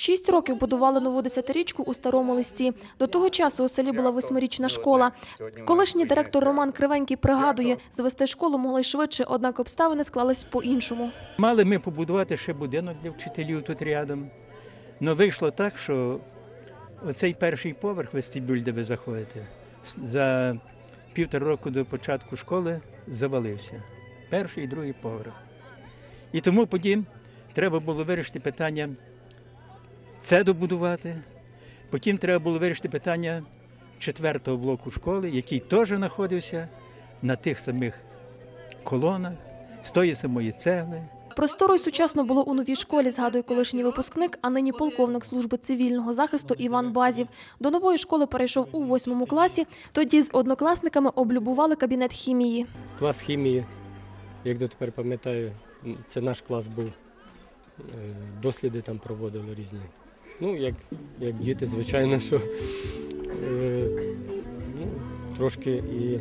Шість років будували нову десятирічку у старому листі. До того часу у селі була восьмирічна школа. Колишній директор Роман Кривенький пригадує, звести школу могли швидше, однак обставини склались по-іншому. Мали ми побудувати ще будинок для вчителів тут рядом. Але вийшло так, що оцей перший поверх вестибюль, де ви заходите, за півтора року до початку школи завалився. Перший і другий поверх. І тому потім треба було вирішити питання це добудувати. Потім треба було вирішити питання четвертого блоку школи, який теж знаходився на тих самих колонах, з тої самої цегли. Просторо й сучасно було у новій школі, згадує колишній випускник, а нині полковник служби цивільного захисту Іван Базів. До нової школи перейшов у восьмому класі. Тоді з однокласниками облюбували кабінет хімії. Клас хімії, як дотепер пам'ятаю, це наш клас був. Е, Досліди там проводили різні. Ну, як, як діти, звичайно, що е, ну, трошки і е,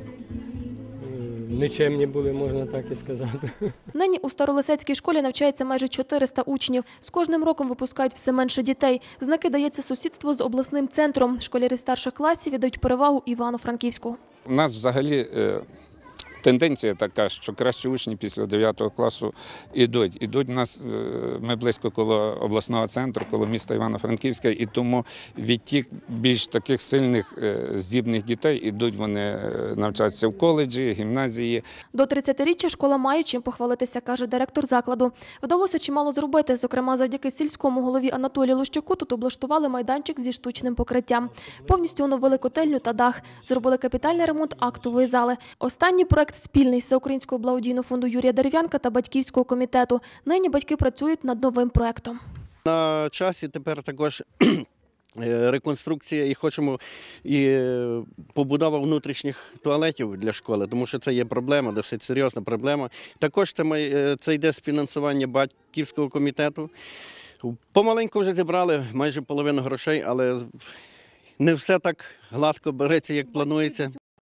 нечемні були, можна так і сказати. Нині у Старолисецькій школі навчається майже 400 учнів. З кожним роком випускають все менше дітей. Знаки дається сусідство з обласним центром. Школярі старших класів віддають перевагу Івано-Франківську. У нас взагалі е, тенденція така, що кращі учні після 9 класу йдуть. Ідуть нас, е, ми близько коло обласного центру, коло міста Івано-Франківська, і тому відтік більш таких сильних е, здібних дітей ідуть вони е, навчатися в коледжі, гімназії. До 30-річчя школа має чим похвалитися, каже директор закладу. Вдалося чимало зробити. Зокрема, завдяки сільському голові Анатолію Лущаку тут облаштували майданчик зі штучним покриттям. Повністю оновили котельню та дах. Зробили капітальний ремонт актової зали. Останній проект спільний Всеукраїнського благодійного фонду Юрія Дерев'янка та батьківського комітету. Нині батьки працюють над новим проектом. На часі тепер також е, реконструкція і хочемо і е, побудова внутрішніх туалетів для школи, тому що це є проблема, досить серйозна проблема. Також це, має- е, це йде з фінансування батьківського комітету. Помаленьку вже зібрали майже половину грошей, але не все так гладко береться, як планується.